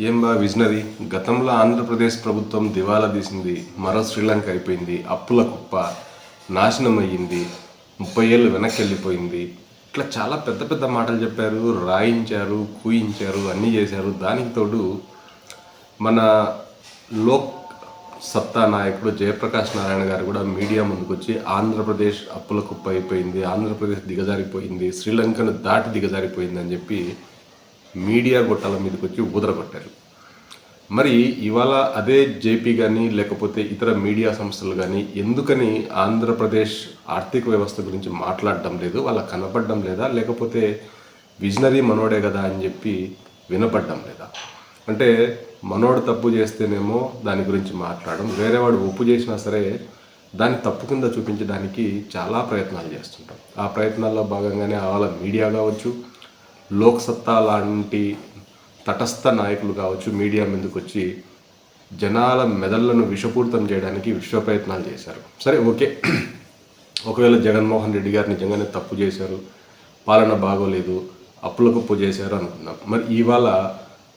ఏం బా విజనరీ గతంలో ఆంధ్రప్రదేశ్ ప్రభుత్వం దివాలా తీసింది. మరో శ్రీలంక అయిపోయింది. అప్పుల కుప్ప నాశనం అయ్యింది ముప్పై ఏళ్ళు వెనక్కి వెళ్ళిపోయింది ఇట్లా చాలా పెద్ద పెద్ద మాటలు చెప్పారు. రాయించారు కూయించారు అన్నీ చేశారు. దానికి తోడు మన లోక్ సత్తా నాయకుడు జయప్రకాష్ నారాయణ గారు కూడా మీడియా ముందుకు వచ్చి ఆంధ్రప్రదేశ్ అప్పుల కుప్ప అయిపోయింది ఆంధ్రప్రదేశ్ దిగజారిపోయింది శ్రీలంకను దాటి దిగజారిపోయింది అని చెప్పి మీడియా గొట్టాల మీదకి వచ్చి ఊదరగొట్టారు. మరి ఇవాళ అదే జేపీ కానీ లేకపోతే ఇతర మీడియా సంస్థలు కానీ ఎందుకని ఆంధ్రప్రదేశ్ ఆర్థిక వ్యవస్థ గురించి మాట్లాడడం లేదు? వాళ్ళ కనపడడం లేదా? లేకపోతే విజనరీ మనోడే కదా అని చెప్పి వినపడడం లేదా? అంటే మనోడు తప్పు చేస్తేనేమో దాని గురించి మాట్లాడడం వేరేవాడు ఒప్పు చేసినా సరే దాన్ని తప్పు కింద చూపించడానికి చాలా ప్రయత్నాలు చేస్తుంటాం. ఆ ప్రయత్నాల్లో భాగంగానే వాళ్ళ మీడియా కావచ్చు లోక్సత్తా లాంటి తటస్థ నాయకులు కావచ్చు మీడియా ముందుకు వచ్చి జనాల మెదళ్ళను విషపూరితం చేయడానికి విశ్వ ప్రయత్నాలు చేశారు. సరే ఓకే. ఒకవేళ జగన్మోహన్ రెడ్డి గారు నిజంగానే తప్పు చేశారు పాలన బాగోలేదు అప్పుల కుప్పు చేశారు అనుకున్నాం మరి ఇవాళ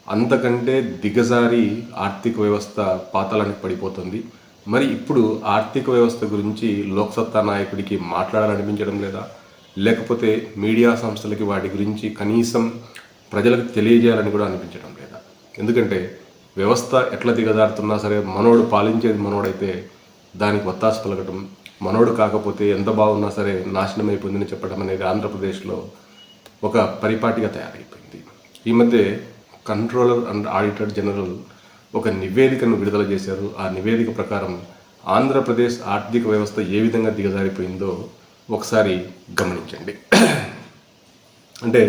అంతకంటే దిగజారి ఆర్థిక వ్యవస్థ పాతాళానికి పడిపోతుంది. మరి ఇప్పుడు ఆర్థిక వ్యవస్థ గురించి లోక్సత్తా నాయకుడికి మాట్లాడాలనిపించడం లేదా? లేకపోతే మీడియా సంస్థలకి వాటి గురించి కనీసం ప్రజలకు తెలియజేయాలని కూడా అనిపించడం లేదా? ఎందుకంటే వ్యవస్థ ఎట్లా దిగజారుతున్నా సరే మనోడు పాలించేది మనోడైతే దానికి వత్తాసు పలకటం మనోడు కాకపోతే ఎంత బాగున్నా సరే నాశనం అయిపోయిందని చెప్పడం అనేది ఆంధ్రప్రదేశ్లో ఒక పరిపాటిగా తయారైపోయింది. ఈ మధ్య కంట్రోలర్ అండ్ ఆడిటర్ జనరల్ ఒక నివేదికను విడుదల చేశారు. ఆ నివేదిక ప్రకారం ఆంధ్రప్రదేశ్ ఆర్థిక వ్యవస్థ ఏ విధంగా దిగజారిపోయిందో ఒకసారి గమనించండి. అంటే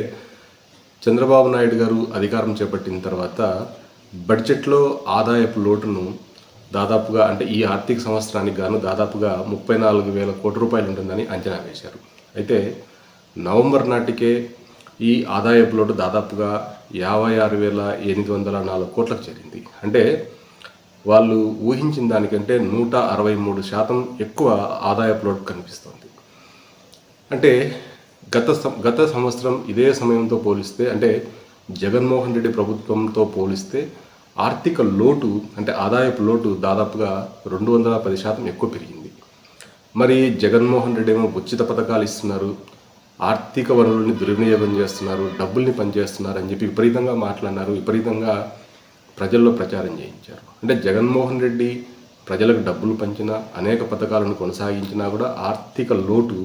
చంద్రబాబు నాయుడు గారు అధికారం చేపట్టిన తర్వాత బడ్జెట్లో ఆదాయపు లోటును దాదాపుగా అంటే ఈ ఆర్థిక సంవత్సరానికి గాను దాదాపుగా ముప్పై నాలుగు వేల కోటి రూపాయలు ఉంటుందని అంచనా వేశారు. అయితే నవంబర్ నాటికే ఈ ఆదాయపు లోటు దాదాపుగా యాభై ఆరు వేల ఎనిమిది వందల నాలుగు కోట్లకు చేరింది. అంటే వాళ్ళు ఊహించిన దానికంటే నూట అరవై మూడు శాతం ఎక్కువ ఆదాయపు లోటు కనిపిస్తుంది. అంటే గత సం- గత సంవత్సరం ఇదే సమయంతో పోలిస్తే అంటే జగన్మోహన్ రెడ్డి ప్రభుత్వంతో పోలిస్తే ఆర్థిక లోటు అంటే ఆదాయపు లోటు దాదాపుగా రెండు వందల పది శాతం ఎక్కువ పెరిగింది. మరి జగన్మోహన్ రెడ్డి ఏమో ఉచిత పథకాలు ఇస్తున్నారు ఆర్థిక వనరుల్ని దుర్వినియోగం చేస్తున్నారు డబ్బుల్ని పనిచేస్తున్నారు అని చెప్పి విపరీతంగా మాట్లాడినారు విపరీతంగా ప్రజల్లో ప్రచారం చేయించారు. అంటే జగన్మోహన్ రెడ్డి ప్రజలకు డబ్బులు పంచినా అనేక పథకాలను కొనసాగించినా కూడా ఆర్థిక లోటు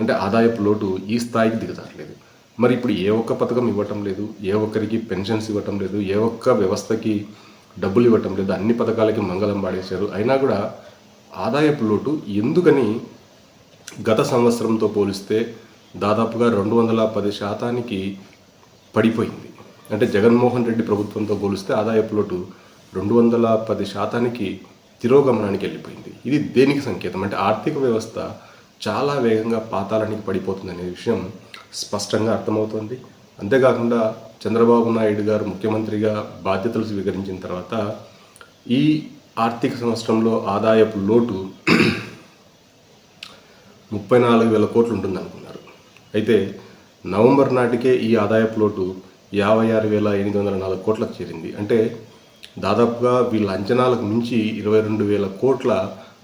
అంటే ఆదాయపు లోటు ఈ స్థాయికి దిగజారలేదు. మరి ఇప్పుడు ఏ ఒక్క పథకం ఇవ్వటం లేదు ఏ ఒక్కరికి పెన్షన్స్ ఇవ్వటం లేదు ఏ ఒక్క వ్యవస్థకి డబ్బులు ఇవ్వటం లేదు అన్ని పథకాలకి మంగళం పాడేశారు అయినా కూడా ఆదాయపు లోటు ఎందుకని గత సంవత్సరంతో పోలిస్తే దాదాపుగా రెండు వందల పది శాతానికి పడిపోయింది. అంటే జగన్మోహన్ రెడ్డి ప్రభుత్వంతో పోలిస్తే ఆదాయపు లోటు రెండు వందల పది శాతానికి తిరోగమనానికి వెళ్ళిపోయింది. ఇది దేనికి సంకేతం? అంటే ఆర్థిక వ్యవస్థ చాలా వేగంగా పాతాళానికి పడిపోతుంది అనే విషయం స్పష్టంగా అర్థమవుతోంది. అంతేకాకుండా చంద్రబాబు నాయుడు గారు ముఖ్యమంత్రిగా బాధ్యతలు స్వీకరించిన తర్వాత ఈ ఆర్థిక సంవత్సరంలో ఆదాయపు లోటు ముప్పై నాలుగు వేల కోట్లు ఉంటుంది అనుకున్నారు అయితే నవంబర్ నాటికే ఈ ఆదాయపు లోటు యాభై ఆరు వేల ఎనిమిది వందల నాలుగు కోట్లకు చేరింది. అంటే దాదాపుగా వీళ్ళ అంచనాలకు మించి ఇరవై రెండు వేల కోట్ల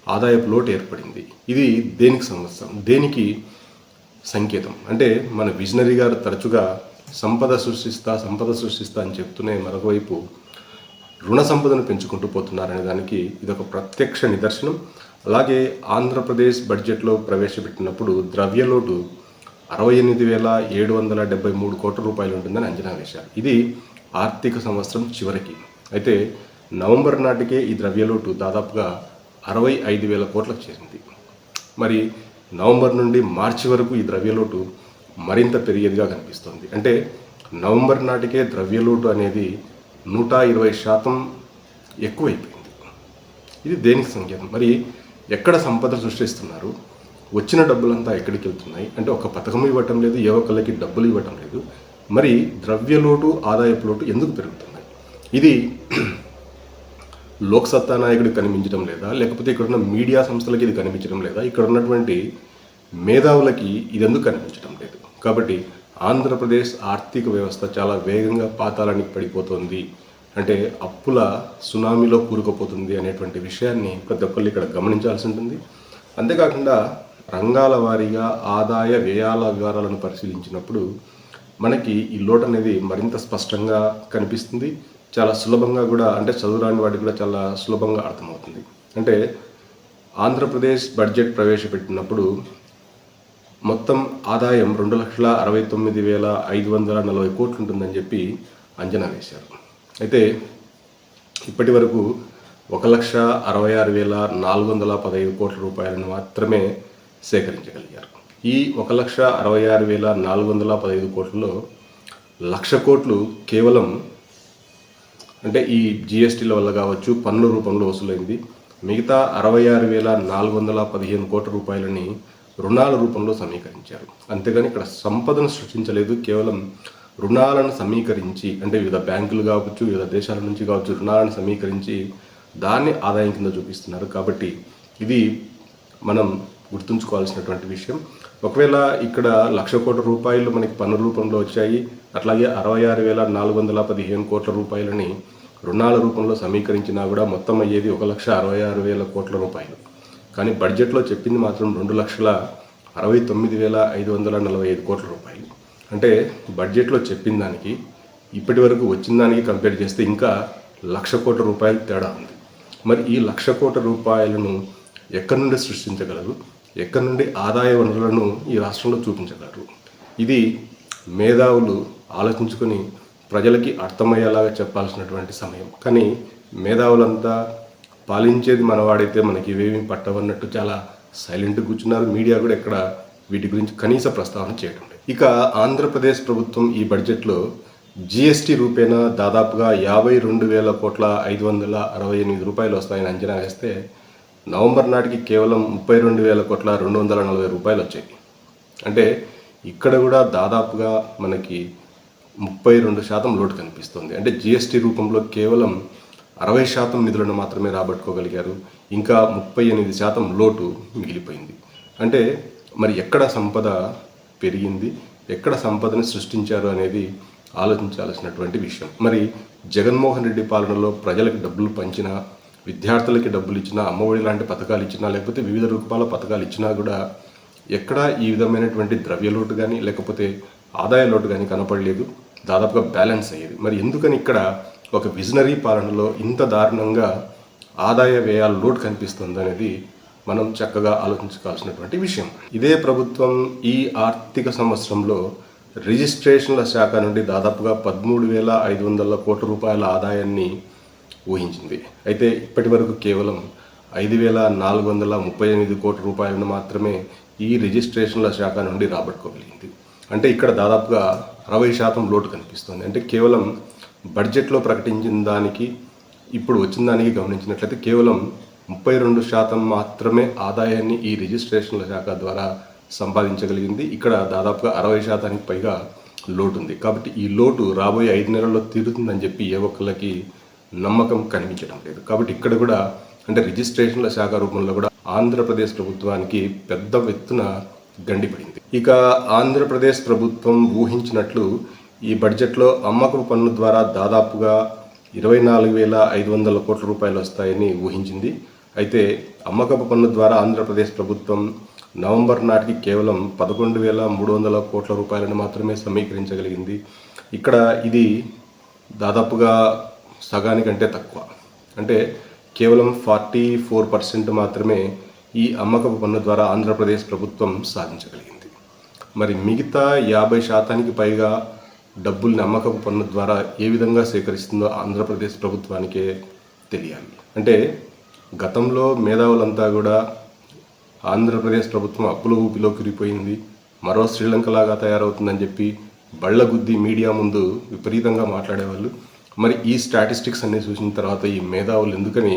ఆదాయపు లోటు ఏర్పడింది. ఇది దేనికి సంవత్సరం? దేనికి సంకేతం? అంటే మన విజనరీ గారు తరచుగా సంపద సృష్టిస్తా సంపద సృష్టిస్తా అని చెప్తూనే మరొకవైపు రుణ సంపదను పెంచుకుంటూ పోతున్నారనే దానికి ఇదొక ప్రత్యక్ష నిదర్శనం. అలాగే ఆంధ్రప్రదేశ్ బడ్జెట్లో ప్రవేశపెట్టినప్పుడు ద్రవ్యలోటు అరవై ఎనిమిది వేల ఏడు వందల డెబ్బై మూడు కోట్ల రూపాయలు ఉంటుందని అంచనా వేశారు. ఇది ఆర్థిక సంవత్సరం చివరికి. అయితే నవంబర్ నాటికే ఈ ద్రవ్యలోటు దాదాపుగా అరవై ఐదు వేల కోట్లకు చేరింది. మరి నవంబర్ నుండి మార్చి వరకు ఈ ద్రవ్యలోటు మరింత పెరిగేదిగా కనిపిస్తోంది. అంటే నవంబర్ నాటికే ద్రవ్యలోటు అనేది నూట ఇరవై శాతం ఎక్కువైపోయింది. ఇది దేనికి సంకేతం? మరి ఎక్కడ సంపద సృష్టిస్తున్నారు? వచ్చిన డబ్బులంతా ఎక్కడికి వెళ్తున్నాయి? అంటే ఒక పథకం ఇవ్వటం లేదు ఏ ఒక్కళ్ళకి డబ్బులు ఇవ్వటం లేదు. మరి ద్రవ్యలోటు ఆదాయపు లోటు ఎందుకు పెరుగుతున్నాయి? ఇది లోక్సత్తా నాయకుడికి కనిపించడం లేదా లేకపోతే ఇక్కడ ఉన్న మీడియా సంస్థలకి ఇది కనిపించడం లేదా ఇక్కడ ఉన్నటువంటి మేధావులకి ఇదెందుకు కనిపించడం లేదు? కాబట్టి ఆంధ్రప్రదేశ్ ఆర్థిక వ్యవస్థ చాలా వేగంగా పాతాళానికి పడిపోతుంది. అంటే అప్పుల సునామీలో కూరుకుపోతుంది అనేటువంటి విషయాన్ని ప్రతి ఒక్కళ్ళు ఇక్కడ గమనించాల్సి ఉంటుంది. అంతేకాకుండా రంగాల వారీగా ఆదాయ వ్యయాల వివరాలను పరిశీలించినప్పుడు మనకి ఈ లోటు అనేది మరింత స్పష్టంగా కనిపిస్తుంది. చాలా సులభంగా కూడా అంటే చదువురాని వాటికి కూడా చాలా సులభంగా అర్థమవుతుంది. అంటే ఆంధ్రప్రదేశ్ బడ్జెట్ ప్రవేశపెట్టినప్పుడు మొత్తం ఆదాయం రెండు లక్షల అరవై తొమ్మిది వేల ఐదు వందల నలభై కోట్లు ఉంటుందని చెప్పి అంచనా వేశారు. అయితే ఇప్పటి వరకు ఒక లక్ష అరవై ఆరు వేల నాలుగు వందల పదహైదు కోట్ల రూపాయలను మాత్రమే సేకరించగలిగారు. ఈ ఒక లక్ష అరవై ఆరు వేల నాలుగు వందల పదహైదు కోట్లలో లక్ష కోట్లు కేవలం అంటే ఈ జిఎస్టీల వల్ల కావచ్చు పన్నుల రూపంలో వసూలైంది. మిగతా అరవై ఆరు వేల నాలుగు వందల పదిహేను కోట్ల రూపాయలని రుణాల రూపంలో సమీకరించారు. అంతేగాని ఇక్కడ సంపదను సృష్టించలేదు కేవలం రుణాలను సమీకరించి అంటే వివిధ బ్యాంకులు కావచ్చు వివిధ దేశాల నుంచి కావచ్చు రుణాలను సమీకరించి దాన్ని ఆదాయం కింద చూపిస్తున్నారు. కాబట్టి ఇది మనం గుర్తుంచుకోవాల్సినటువంటి విషయం. ఒకవేళ ఇక్కడ లక్ష కోట్ల రూపాయలు మనకి పన్ను రూపంలో వచ్చాయి అట్లాగే అరవై ఆరు వేల నాలుగు వందల పదిహేను కోట్ల రూపాయలని రుణాల రూపంలో సమీకరించినా కూడా మొత్తం అయ్యేది ఒక లక్ష అరవై ఆరు వేల కోట్ల రూపాయలు. కానీ బడ్జెట్లో చెప్పింది మాత్రం రెండు లక్షల అరవై తొమ్మిది వేల ఐదు వందల నలభై ఐదు కోట్ల రూపాయలు. అంటే బడ్జెట్లో చెప్పిన దానికి ఇప్పటి వరకు వచ్చిన దానికి కంపేర్ చేస్తే ఇంకా లక్ష కోట్ల రూపాయలు తేడా ఉంది. మరి ఈ లక్ష కోట్ల రూపాయలను ఎక్కడి నుండి సృష్టించగలరు? ఎక్కడి నుండి ఆదాయ వనరులను ఈ రాష్ట్రంలో చూపించగలరు? ఇది మేధావులు ఆలోచించుకొని ప్రజలకి అర్థమయ్యేలాగా చెప్పాల్సినటువంటి సమయం. కానీ మేధావులంతా పాలించేది మనవాడైతే మనకి ఇవేమీ పట్టవన్నట్టు చాలా సైలెంట్ కూర్చున్నారు. మీడియా కూడా ఇక్కడ వీటి గురించి కనీస ప్రస్తావన చేయడం ఇక ఆంధ్రప్రదేశ్ ప్రభుత్వం ఈ బడ్జెట్లో జిఎస్టీ రూపేణా దాదాపుగా యాభై రెండు వేల కోట్ల ఐదు వందల అరవై ఎనిమిది రూపాయలు వస్తాయని అంచనా వేస్తే నవంబర్ నాటికి కేవలం ముప్పై రెండు వేల కోట్ల రెండు వందల నలభై రూపాయలు వచ్చాయి. అంటే ఇక్కడ కూడా దాదాపుగా మనకి ముప్పై రెండు శాతం లోటు కనిపిస్తుంది. అంటే జిఎస్టీ రూపంలో కేవలం అరవై శాతం నిధులను మాత్రమే రాబట్టుకోగలిగారు. ఇంకా ముప్పై ఎనిమిది శాతం లోటు మిగిలిపోయింది. అంటే మరి ఎక్కడ సంపద పెరిగింది? ఎక్కడ సంపదని సృష్టించారు అనేది ఆలోచించాల్సినటువంటి విషయం. మరి జగన్మోహన్ రెడ్డి పాలనలో ప్రజలకు డబ్బులు పంచినా విద్యార్థులకి డబ్బులు ఇచ్చినా అమ్మఒడి లాంటి పథకాలు ఇచ్చినా లేకపోతే వివిధ రూపాల పథకాలు ఇచ్చినా కూడా ఎక్కడ ఈ విధమైనటువంటి ద్రవ్య లోటు కానీ లేకపోతే ఆదాయ లోటు కానీ కనపడలేదు. దాదాపుగా బ్యాలెన్స్ అయ్యేది. మరి ఎందుకని ఇక్కడ ఒక విజనరీ పాలనలో ఇంత దారుణంగా ఆదాయ వ్యయాల లోటు కనిపిస్తుంది అనేది మనం చక్కగా ఆలోచించుకోవాల్సినటువంటి విషయం. ఇదే ప్రభుత్వం ఈ ఆర్థిక సంవత్సరంలో రిజిస్ట్రేషన్ల శాఖ నుండి దాదాపుగా పదమూడు వేల ఐదు వందల కోట్ల రూపాయల ఆదాయాన్ని ఊహించింది. అయితే ఇప్పటి వరకు కేవలం ఐదు వేల నాలుగు వందల ముప్పై ఎనిమిది కోట్ల రూపాయలను మాత్రమే ఈ రిజిస్ట్రేషన్ల శాఖ నుండి రాబట్టుకోగలిగింది అంటే ఇక్కడ దాదాపుగా అరవై శాతం లోటు కనిపిస్తుంది. అంటే కేవలం బడ్జెట్లో ప్రకటించిన దానికి ఇప్పుడు వచ్చిన దానికి గమనించినట్లయితే కేవలం ముప్పై రెండు శాతం మాత్రమే ఆదాయాన్ని ఈ రిజిస్ట్రేషన్ల శాఖ ద్వారా సంపాదించగలిగింది. ఇక్కడ దాదాపుగా అరవై శాతానికి పైగా లోటు ఉంది. కాబట్టి ఈ లోటు రాబోయే ఐదు నెలల్లో తీరుతుందని చెప్పి ఏ ఒక్కళ్ళకి నమ్మకం కనిపించడం లేదు. కాబట్టి ఇక్కడ కూడా అంటే రిజిస్ట్రేషన్ల శాఖ రూపంలో కూడా ఆంధ్రప్రదేశ్ ప్రభుత్వానికి పెద్ద ఎత్తున గండిపడింది ఇక ఆంధ్రప్రదేశ్ ప్రభుత్వం ఊహించినట్లు ఈ బడ్జెట్లో అమ్మకపు పన్ను ద్వారా దాదాపుగా ఇరవై నాలుగు వేల ఐదు వందల కోట్ల రూపాయలు వస్తాయని ఊహించింది. అయితే అమ్మకపు పన్ను ద్వారా ఆంధ్రప్రదేశ్ ప్రభుత్వం నవంబర్ నాటికి కేవలం పదకొండు వేల మూడు వందల కోట్ల రూపాయలను మాత్రమే సమీకరించగలిగింది. ఇక్కడ ఇది దాదాపుగా సగానికంటే తక్కువ. అంటే కేవలం ఫార్టీ ఫోర్ పర్సెంట్ మాత్రమే ఈ అమ్మకపు పన్ను ద్వారా ఆంధ్రప్రదేశ్ ప్రభుత్వం సాధించగలిగింది. మరి మిగతా యాభై శాతానికి పైగా డబ్బుల్ని అమ్మకపు పన్ను ద్వారా ఏ విధంగా సేకరిస్తుందో ఆంధ్రప్రదేశ్ ప్రభుత్వానికే తెలియాలి. అంటే గతంలో మేధావులంతా కూడా ఆంధ్రప్రదేశ్ ప్రభుత్వం అప్పుల ఊపిలో కురిపోయింది మరో శ్రీలంకలాగా తయారవుతుందని చెప్పి బళ్ళగుద్ది మీడియా ముందు విపరీతంగా మాట్లాడేవాళ్ళు. మరి ఈ స్టాటిస్టిక్స్ అన్ని చూసిన తర్వాత ఈ మేధావులు ఎందుకని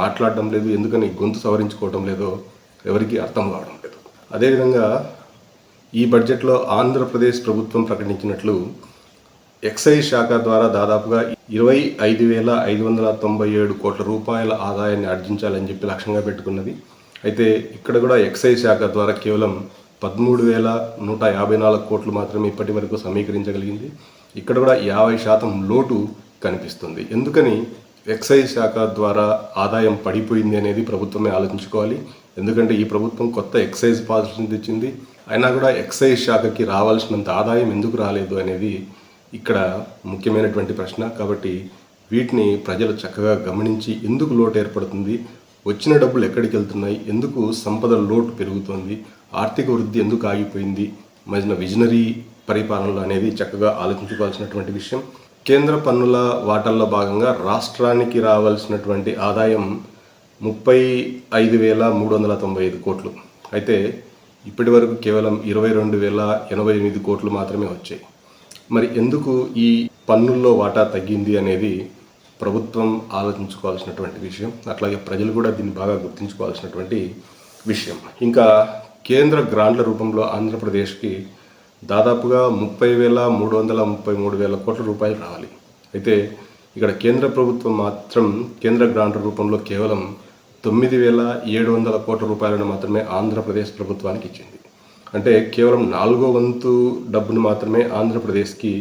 మాట్లాడడం లేదు ఎందుకని గొంతు సవరించుకోవడం లేదో ఎవరికీ అర్థం కావడం లేదు. అదేవిధంగా ఈ బడ్జెట్లో ఆంధ్రప్రదేశ్ ప్రభుత్వం ప్రకటించినట్లు ఎక్సైజ్ శాఖ ద్వారా దాదాపుగా ఇరవై ఐదు వేల ఐదు వందల తొంభై ఏడు కోట్ల రూపాయల ఆదాయాన్ని ఆర్జించాలని చెప్పి లక్ష్యంగా పెట్టుకున్నది. అయితే ఇక్కడ కూడా ఎక్సైజ్ శాఖ ద్వారా కేవలం పదమూడు వేల నూట యాభై నాలుగు కోట్లు మాత్రమే ఇప్పటి వరకు సమీకరించగలిగింది. ఇక్కడ కూడా యాభై శాతం లోటు కనిపిస్తుంది. ఎందుకని? ఎక్సైజ్ శాఖ ద్వారా ఆదాయం పడిపోయింది అనేది ప్రభుత్వమే ఆలోచించుకోవాలి. ఎందుకంటే ఈ ప్రభుత్వం కొత్త ఎక్సైజ్ పాలసీని తెచ్చింది. అయినా కూడా ఎక్సైజ్ శాఖకి రావాల్సినంత ఆదాయం ఎందుకు రాలేదు అనేది ఇక్కడ ముఖ్యమైనటువంటి ప్రశ్న. కాబట్టి వీటిని ప్రజలు చక్కగా గమనించి ఎందుకు లోటు ఏర్పడుతుంది? వచ్చిన డబ్బులు ఎక్కడికి వెళ్తున్నాయి? ఎందుకు సంపద లోటు పెరుగుతోంది? ఆర్థిక వృద్ధి ఎందుకు ఆగిపోయింది? మధ్యన విజనరీ పరిపాలనలు అనేది చక్కగా ఆలోచించుకోవాల్సినటువంటి విషయం. కేంద్ర పన్నుల వాటాల్లో భాగంగా రాష్ట్రానికి రావాల్సినటువంటి ఆదాయం ముప్పై ఐదు వేల మూడు వందల తొంభై ఐదు కోట్లు. అయితే ఇప్పటి వరకు కేవలం ఇరవై రెండు వేల ఎనభై ఎనిమిది కోట్లు మాత్రమే వచ్చాయి. మరి ఎందుకు ఈ పన్నుల్లో వాటా తగ్గింది అనేది ప్రభుత్వం ఆలోచించుకోవాల్సినటువంటి విషయం. అట్లాగే ప్రజలు కూడా దీన్ని బాగా గుర్తుంచుకోవాల్సినటువంటి విషయం. ఇంకా కేంద్ర గ్రాంట్ల రూపంలో ఆంధ్రప్రదేశ్కి దాదాపుగా ముప్పై వేల మూడు వందల ముప్పై మూడు వేల కోట్ల రూపాయలు రావాలి. అయితే ఇక్కడ కేంద్ర ప్రభుత్వం మాత్రం కేంద్ర గ్రాంట్ల రూపంలో కేవలం తొమ్మిది వేల ఏడు వందల కోట్ల రూపాయలను మాత్రమే ఆంధ్రప్రదేశ్ ప్రభుత్వానికి ఇచ్చింది. అంటే కేవలం నాలుగో వంతు డబ్బును మాత్రమే ఆంధ్రప్రదేశ్కి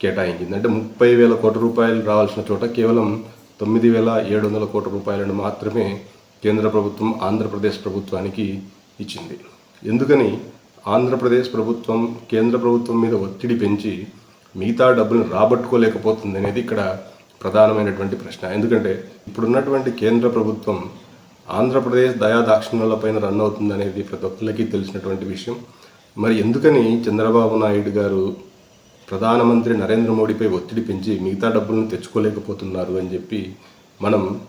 కేటాయించింది. అంటే ముప్పై వేల కోట్ల రూపాయలు రావాల్సిన చోట కేవలం తొమ్మిది వేల ఏడు వందల కోట్ల రూపాయలను మాత్రమే కేంద్ర ప్రభుత్వం ఆంధ్రప్రదేశ్ ప్రభుత్వానికి ఇచ్చింది. ఎందుకని? ఆంధ్రప్రదేశ్ ప్రభుత్వం కేంద్ర ప్రభుత్వం మీద ఒత్తిడి పెంచి మిగతా డబ్బులను రాబట్టుకోలేకపోతుంది అనేది ఇక్కడ ప్రధానమైనటువంటి ప్రశ్న. ఎందుకంటే ఇప్పుడున్నటువంటి కేంద్ర ప్రభుత్వం ఆంధ్రప్రదేశ్ దయా దాక్షిణ్యాలపైన రన్ అవుతుంది అనేది ప్రతి ఒక్కరికి తెలిసినటువంటి విషయం. మరి ఎందుకని చంద్రబాబు నాయుడు గారు ప్రధానమంత్రి నరేంద్ర మోడీపై ఒత్తిడి పెంచి మిగతా డబ్బులను తెచ్చుకోలేకపోతున్నారు అని చెప్పి మనం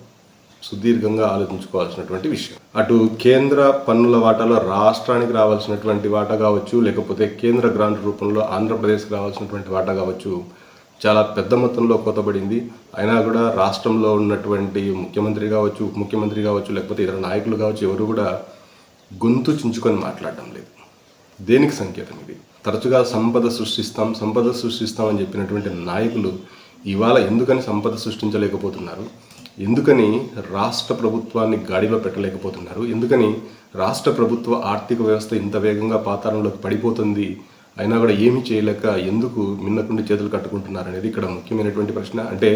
సుదీర్ఘంగా ఆలోచించుకోవాల్సినటువంటి విషయం. అటు కేంద్ర పన్నుల వాటాలో రాష్ట్రానికి రావాల్సినటువంటి వాటా కావచ్చు లేకపోతే కేంద్ర గ్రాంట్ రూపంలో ఆంధ్రప్రదేశ్కి రావాల్సినటువంటి వాటా కావచ్చు చాలా పెద్ద మొత్తంలో కోతబడింది. అయినా కూడా రాష్ట్రంలో ఉన్నటువంటి ముఖ్యమంత్రి కావచ్చు ఉప ముఖ్యమంత్రి కావచ్చు లేకపోతే ఇతర నాయకులు కావచ్చు ఎవరు కూడా గొంతు చించుకొని మాట్లాడడం లేదు. దేనికి సంకేతం ఇది? తరచుగా సంపద సృష్టిస్తాం సంపద సృష్టిస్తాం అని చెప్పినటువంటి నాయకులు ఇవాళ ఎందుకని సంపద సృష్టించలేకపోతున్నారు? ఎందుకని రాష్ట్ర ప్రభుత్వాన్ని గాడిలో పెట్టలేకపోతున్నారు? ఎందుకని రాష్ట్ర ప్రభుత్వ ఆర్థిక వ్యవస్థ ఇంత వేగంగా పాతాళంలోకి పడిపోతుంది? అయినా కూడా ఏమీ చేయలేక ఎందుకు మిన్నకుండి చేతులు కట్టుకుంటున్నారు అనేది ఇక్కడ ముఖ్యమైనటువంటి ప్రశ్న. అంటే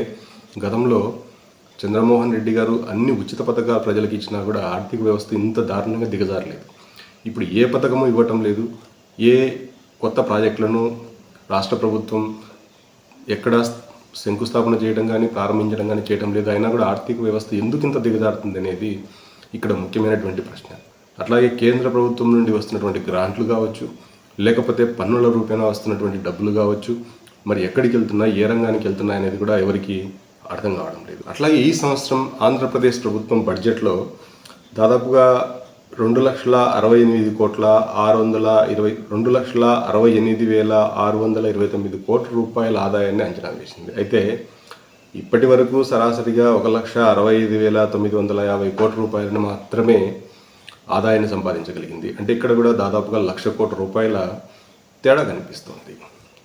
గతంలో చంద్రమోహన్ రెడ్డి గారు అన్ని ఉచిత పథకాలు ప్రజలకు ఇచ్చినా కూడా ఆర్థిక వ్యవస్థ ఇంత దారుణంగా దిగజారలేదు. ఇప్పుడు ఏ పథకము ఇవ్వటం లేదు. ఏ కొత్త ప్రాజెక్టులను రాష్ట్ర ప్రభుత్వం ఎక్కడ శంకుస్థాపన చేయడం కానీ ప్రారంభించడం కానీ చేయడం లేదు. అయినా కూడా ఆర్థిక వ్యవస్థ ఎందుకు ఇంత దిగజారుతుంది అనేది ఇక్కడ ముఖ్యమైనటువంటి ప్రశ్న. అట్లాగే కేంద్ర ప్రభుత్వం నుండి వస్తున్నటువంటి గ్రాంట్లు కావచ్చు లేకపోతే పన్నుల రూపేణా వస్తున్నటువంటి డబ్బులు కావచ్చు మరి ఎక్కడికి వెళ్తున్నాయి ఏ రంగానికి వెళ్తున్నాయి అనేది కూడా ఎవరికి అర్థం కావడం లేదు. అట్లాగే ఈ సంవత్సరం ఆంధ్రప్రదేశ్ ప్రభుత్వం బడ్జెట్లో దాదాపుగా రెండు లక్షల అరవై ఎనిమిది కోట్ల ఆరు వందల ఇరవై రెండు లక్షల అరవై ఎనిమిది వేల ఆరు వందల ఇరవై తొమ్మిది కోట్ల రూపాయల ఆదాయాన్ని అంచనా వేసింది. అయితే ఇప్పటి వరకు సరాసరిగా ఒక లక్ష అరవై ఐదు వేల తొమ్మిది వందల యాభై కోట్ల రూపాయలను మాత్రమే ఆదాయాన్ని సంపాదించగలిగింది. అంటే ఇక్కడ కూడా దాదాపుగా లక్ష కోట్ల రూపాయల తేడా కనిపిస్తుంది.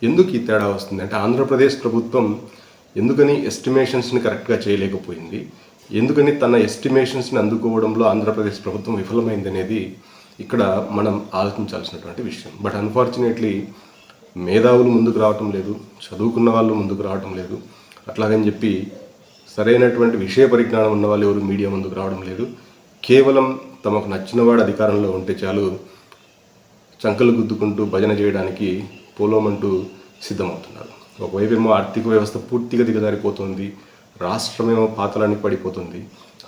ఎందుకు ఈ తేడా వస్తుంది? అంటే ఆంధ్రప్రదేశ్ ప్రభుత్వం ఎందుకని ఎస్టిమేషన్స్ని కరెక్ట్గా చేయలేకపోయింది? ఎందుకని తన ఎస్టిమేషన్స్ని అందుకోవడంలో ఆంధ్రప్రదేశ్ ప్రభుత్వం విఫలమైంది అనేది ఇక్కడ మనం ఆలోచించాల్సినటువంటి విషయం. బట్ అన్ఫార్చునేట్లీ మేధావులు ముందుకు రావటం లేదు చదువుకున్న వాళ్ళు ముందుకు రావటం లేదు. అట్లాగని చెప్పి సరైనటువంటి విషయ పరిజ్ఞానం ఉన్న వాళ్ళు ఎవరు మీడియా ముందుకు రావడం లేదు. కేవలం తమకు నచ్చినవాడు అధికారంలో ఉంటే చాలు చంకలు గుద్దుకుంటూ భజన చేయడానికి పోలోమంటూ సిద్ధమవుతున్నారు. ఒకవైపు ఏమో ఆర్థిక వ్యవస్థ పూర్తిగా దిగజారిపోతుంది. రాష్ట్రమేమో పాతలానికి పడిపోతుంది.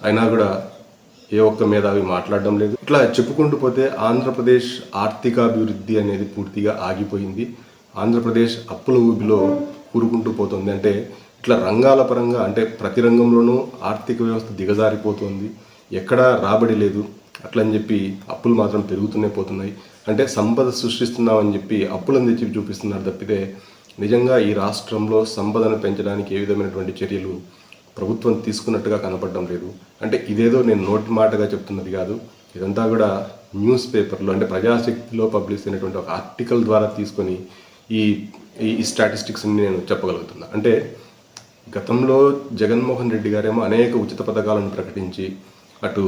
అయినా కూడా ఏ ఒక్క మీద అవి మాట్లాడడం లేదు. ఇట్లా చెప్పుకుంటూ పోతే ఆంధ్రప్రదేశ్ ఆర్థికాభివృద్ధి అనేది పూర్తిగా ఆగిపోయింది. ఆంధ్రప్రదేశ్ అప్పుల ఊబిలో కూరుకుంటూ పోతుంది. అంటే ఇట్లా రంగాల పరంగా అంటే ప్రతి రంగంలోనూ ఆర్థిక వ్యవస్థ దిగజారిపోతుంది. ఎక్కడా రాబడి లేదు. అట్లని చెప్పి అప్పులు మాత్రం పెరుగుతూనే పోతున్నాయి. అంటే సంపద సృష్టిస్తున్నామని చెప్పి అప్పులను తెచ్చి చూపిస్తున్నారు తప్పితే నిజంగా ఈ రాష్ట్రంలో సంపదను పెంచడానికి ఏ విధమైనటువంటి చర్యలు ప్రభుత్వం తీసుకున్నట్టుగా కనపడడం లేదు. అంటే ఇదేదో నేను నోటి మాటగా చెప్తున్నది కాదు. ఇదంతా కూడా న్యూస్ పేపర్లో అంటే ప్రజాశక్తిలో పబ్లిష్ అయినటువంటి ఒక ఆర్టికల్ ద్వారా తీసుకొని ఈ ఈ స్టాటిస్టిక్స్ని నేను చెప్పగలుగుతున్నా. అంటే గతంలో జగన్మోహన్ రెడ్డి గారేమో అనేక ఉచిత పథకాలను ప్రకటించి అటు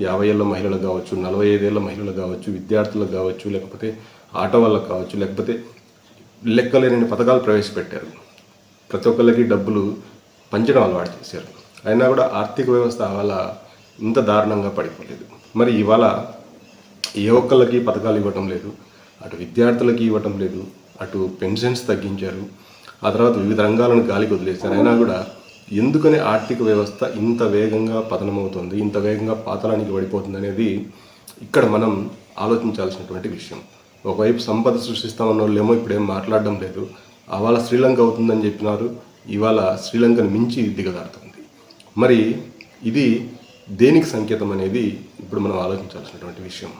యాభై ఏళ్ళ మహిళలు కావచ్చు నలభై ఐదేళ్ళ మహిళలు కావచ్చు విద్యార్థులకు కావచ్చు లేకపోతే ఆటో వాళ్ళకు కావచ్చు లేకపోతే లెక్కలేని పథకాలు ప్రవేశపెట్టారు. ప్రతి ఒక్కరికి డబ్బులు పంచడం అలవాటు చేశారు. అయినా కూడా ఆర్థిక వ్యవస్థ అవాళ ఇంత దారుణంగా పడిపోలేదు. మరి ఇవాళ ఏ ఒక్కళ్ళకి పథకాలు ఇవ్వటం లేదు అటు విద్యార్థులకి ఇవ్వటం లేదు అటు పెన్షన్స్ తగ్గించారు ఆ తర్వాత వివిధ రంగాలను గాలికి వదిలేశారు. అయినా కూడా ఎందుకని ఆర్థిక వ్యవస్థ ఇంత వేగంగా పతనమవుతుంది ఇంత వేగంగా పాతలానికి పడిపోతుంది అనేది ఇక్కడ మనం ఆలోచించాల్సినటువంటి విషయం. ఒకవైపు సంపద సృష్టిస్తామన్న వాళ్ళు ఏమో ఇప్పుడేం మాట్లాడడం లేదు అవాళ శ్రీలంక అవుతుందని చెప్పినారు ఇవాళ శ్రీలంకను మించి దిగజారుతుంది మరి ఇది దేనికి సంకేతం అనేది ఇప్పుడు మనం ఆలోచించాల్సినటువంటి విషయం.